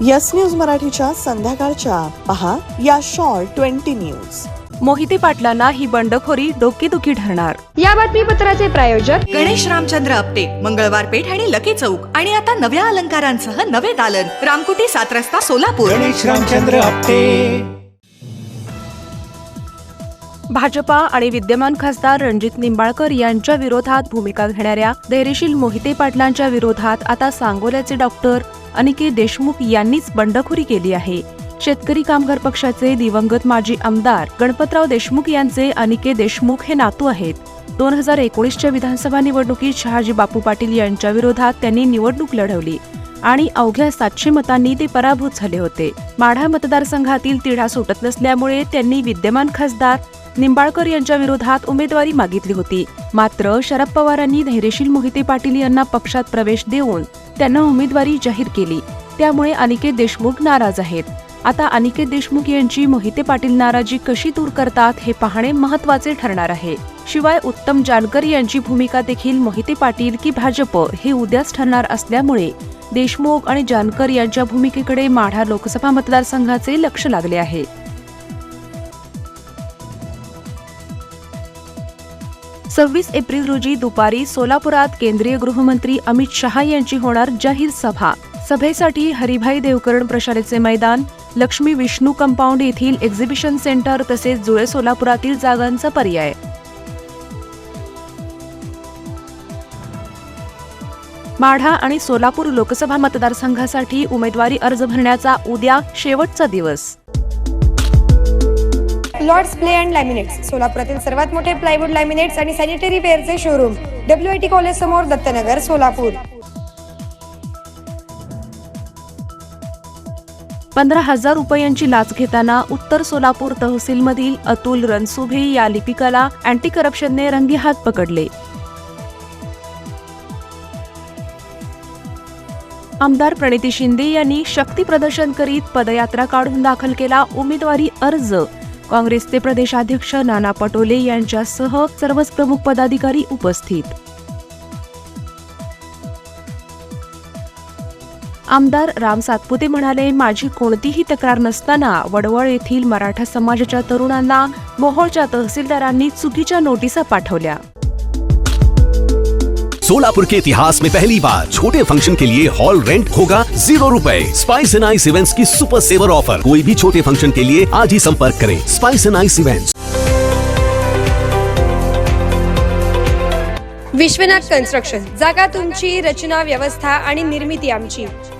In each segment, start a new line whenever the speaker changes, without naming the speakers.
Yes news मराठीच्या संध्याकाळच्या. पहा या शॉर्ट ट्वेंटी न्यूज.
मोहिते पाटलांना ही बंडखोरी डोकेदुखी ठरणार.
या बातमीपत्राचे प्रायोजक
गणेश रामचंद्र आपटे मंगळवार पेठ आणि लकी चौक. आणि आता नव्या अलंकारांसह नवे दालन. रामकुटी सात रस्ता सोलापूर.
गणेश रामचंद्र आपटे.
भाजपा आणि विद्यमान खासदार रणजित निंबाळकर यांच्या विरोधात भूमिका घेणाऱ्या धैर्यशील मोहिते पाटलांच्या विरोधात आता सांगोल्याचे डॉक्टर अनिकेत देशमुख यांनीच बंडखोरी केली आहे. शेतकरी कामगार पक्षाचे दिवंगत माजी आमदार गणपतराव देशमुख यांचे अनिकेत देशमुख हे नातू आहेत. दोन हजार एकोणीसच्या विधानसभा निवडणुकीत शहाजी बापू पाटील यांच्या विरोधात त्यांनी निवडणूक लढवली आणि अवघ्या सातशे मतांनी ते पराभूत झाले होते. माढा मतदारसंघातील तिढा सुटत नसल्यामुळे त्यांनी विद्यमान खासदार निंबाळकर यांच्या विरोधात उमेदवारी मागितली होती. मात्र शरद पवारांनी धैर्यशील मोहिते पाटील यांना पक्षात प्रवेश देऊन त्यांना उमेदवारी जाहीर केली. त्यामुळे अनिकेत देशमुख नाराज आहेत. आता अनिकेत देशमुख यांची मोहिते पाटील नाराजी कशी दूर करतात हे पाहणे महत्त्वाचे ठरणार आहे. शिवाय उत्तम जानकर यांची भूमिका देखील मोहिते पाटील की भाजप हे उद्याच ठरणार असल्यामुळे देशमुख आणि जानकर यांच्या भूमिकेकडे माढा लोकसभा मतदारसंघाचे लक्ष लागले आहे. सव्वीस एप्रिल रोजी दुपारी सोलापुरात केंद्रीय गृहमंत्री अमित शहा यांची होणार जाहीर सभा. सभेसाठी हरिभाई देवकरण प्रशालेचे मैदान लक्ष्मी विष्णू कंपाऊंड येथील एक्झिबिशन सेंटर तसेच जुळे सोलापुरातील जागांचा पर्याय. माढा आणि सोलापूर लोकसभा मतदारसंघासाठी उमेदवारी अर्ज भरण्याचा उद्या शेवटचा दिवस.
लॉर्ड्स प्ले अँड लॅमिनेट्स सोलापुरातील सर्वात मोठे प्लायवूड लॅमिनेट्स आणि sanitary वेअरचे showroom W I T college समोर दत्तनगर सोलापूर.
पंधरा हजार रुपयांची लाच घेताना उत्तर सोलापूर तहसीलमधील अतुल रणसुभे या लिपिकाला अँटी करप्शनने रंगेहात पकडले. आमदार प्रणिती शिंदे यांनी शक्ती प्रदर्शन करीत पदयात्रा काढून दाखल केला उमेदवारी अर्ज. काँग्रेसचे प्रदेशाध्यक्ष नाना पटोले यांच्यासह सर्वच प्रमुख पदाधिकारी उपस्थित. आमदार राम सातपुते म्हणाले माझी कोणतीही तक्रार नसताना वडवळ येथील मराठा समाजाच्या तरुणांना मोहोळच्या तहसीलदारांनी चुकीच्या नोटिसा पाठवल्या.
सोलापुर के इतिहास में पहली बार छोटे फ़ंक्शन के लिए हॉल रेंट होगा ज़ीरो रूपए। स्पाइस एंड आइस इवेंट्स की सुपर सेवर ऑफ़र कोई भी छोटे फ़ंक्शन के लिए आज ही संपर्क करें। Spice and ice events
Vishwanath construction जागा तुमची, रचना व्यवस्था आणि निर्मिती आमची।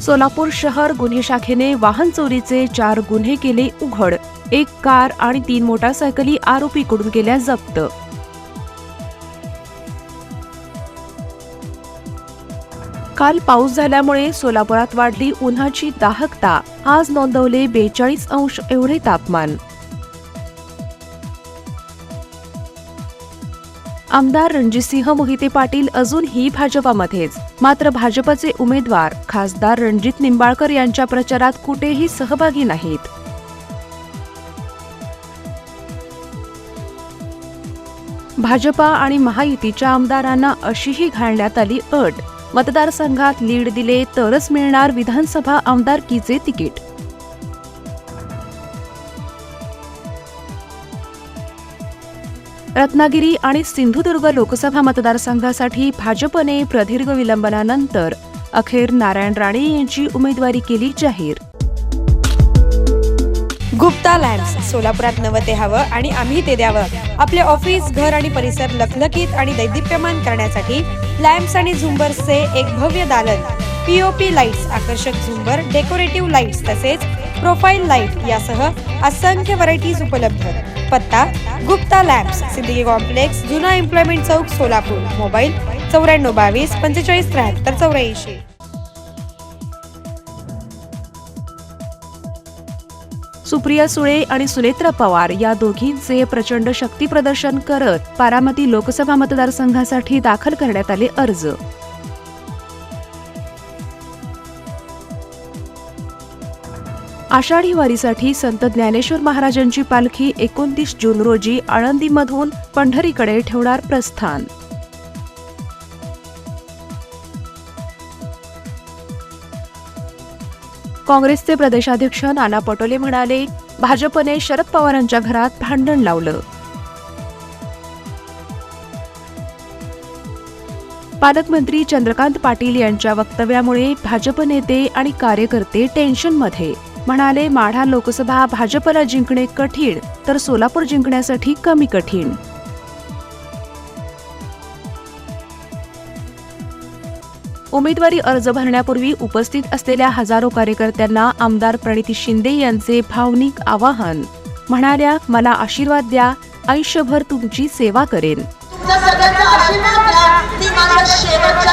सोलापूर शहर गुन्हे शाखेने वाहन चोरीचे चार गुन्हे केले उघड. एक कार आणि तीन मोटारसायकली आरोपीकडून केल्या जप्त. काल पाऊस झाल्यामुळे सोलापुरात वाढली उन्हाची दाहकता. आज नोंदवले बेचाळीस अंश एवढे तापमान. आमदार रणजितसिंह मोहिते पाटील अजूनही भाजपामध्येच. मात्र भाजपचे उमेदवार खासदार रणजित निंबाळकर यांच्या प्रचारात कुठेही सहभागी नाहीत. भाजपा आणि महायुतीच्या आमदारांना अशीही घालण्यात आली अट. मतदारसंघात लीड दिले तरच मिळणार विधानसभा आमदारकीचे तिकीट. रत्नागिरी आणि सिंधुदुर्ग लोकसभा मतदारसंघासाठी भाजपने प्रदीर्घ विलंबनानंतर अखेर नारायण राणे यांची उमेदवारी केली जाहीर.
गुप्ता लॅम्प्स सोलापुरात नवं ते हवं आणि आम्ही ते द्यावं. आपले ऑफिस घर आणि परिसर लखलखीत आणि दैदिप्यमान करण्यासाठी लॅम्प्स आणि झुंबर्सचे एक भव्य दालन. पीओपी लाईट्स आकर्षक झुंबर डेकोरेटिव्ह लाईट्स तसेच प्रोफाईल लाइट यासह असंख्य व्हरायटीज उपलब्ध. पत्ता गुप्ता लॅब्स सिद्दीकी कॉम्प्लेक्स जुना एम्प्लॉयमेंट चौक सोलापूर. मोबाईल चौऱ्याण्णव बावीस पंचेचाळीस त्र्याहत्तर चौऱ्याऐंशी.
सुप्रिया सुळे आणि सुनेत्रा पवार या दोघींचे प्रचंड शक्ती प्रदर्शन करत बारामती लोकसभा मतदारसंघासाठी दाखल करण्यात आले अर्ज. आषाढी वारीसाठी संत ज्ञानेश्वर महाराजांची पालखी एकोणतीस जून रोजी आळंदीमधून पंढरीकडे ठेवणार प्रस्थान. काँग्रेसचे प्रदेशाध्यक्ष नाना पटोले म्हणाले भाजपने शरद पवारांच्या घरात भांडण लावलं. पालकमंत्री चंद्रकांत पाटील यांच्या वक्तव्यामुळे भाजप नेते आणि कार्यकर्ते टेन्शनमध्ये म्हणाले माढा लोकसभा भाजपला जिंकणे कठीण तर सोलापूर जिंकण्यासाठी कमी कठीण. उमेदवारी अर्ज भरण्यापूर्वी उपस्थित असलेल्या हजारो कार्यकर्त्यांना आमदार प्रणिती शिंदे यांचे भावनिक आवाहन. म्हणाल्या मला आशीर्वाद द्या आयुष्यभर तुमची सेवा करेन.
शेवटच्या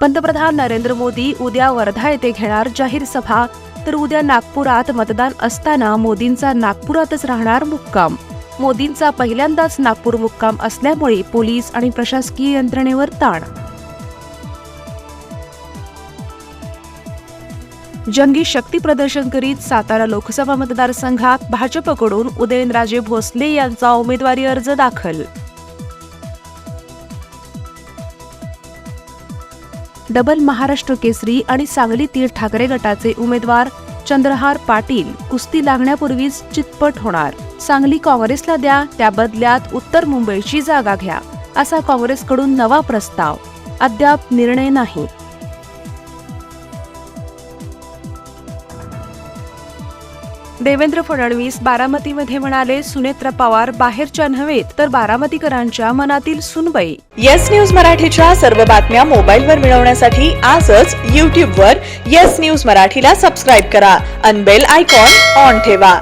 पंतप्रधान नरेंद्र मोदी उद्या वर्धा येथे घेणार जाहीर सभा. तर उद्या नागपुरात मतदान असताना मोदींचा नागपुरातच राहणार मुक्काम. मोदींचा पहिल्यांदाच नागपूर मुक्काम असल्यामुळे पोलीस आणि प्रशासकीय यंत्रणेवर ताण. जंगी शक्ती प्रदर्शन करीत सातारा लोकसभा मतदारसंघात भाजपकडून उदयनराजे भोसले यांचा उमेदवारी अर्ज दाखल. डबल महाराष्ट्र केसरी आणि सांगलीतील ठाकरे गटाचे उमेदवार चंद्रहार पाटील कुस्ती लागण्यापूर्वीच चितपट होणार. सांगली काँग्रेसला द्या त्या बदल्यात उत्तर मुंबईची जागा घ्या असा काँग्रेसकडून नवा प्रस्ताव. अद्याप निर्णय नाही. देवेंद्र फडणवीस बारामतीमध्ये म्हणाले सुनेत्र पवार बाहेरच्या नव्हे तर बारामतीकरांच्या मनातील सुनबाई.
येस न्यूज मराठीच्या सर्व बातम्या मोबाईलवर मिळवण्यासाठी आजच यूट्यूबवर येस न्यूज मराठीला सबस्क्राईब करा. अनबेल आयकॉन ऑन ठेवा.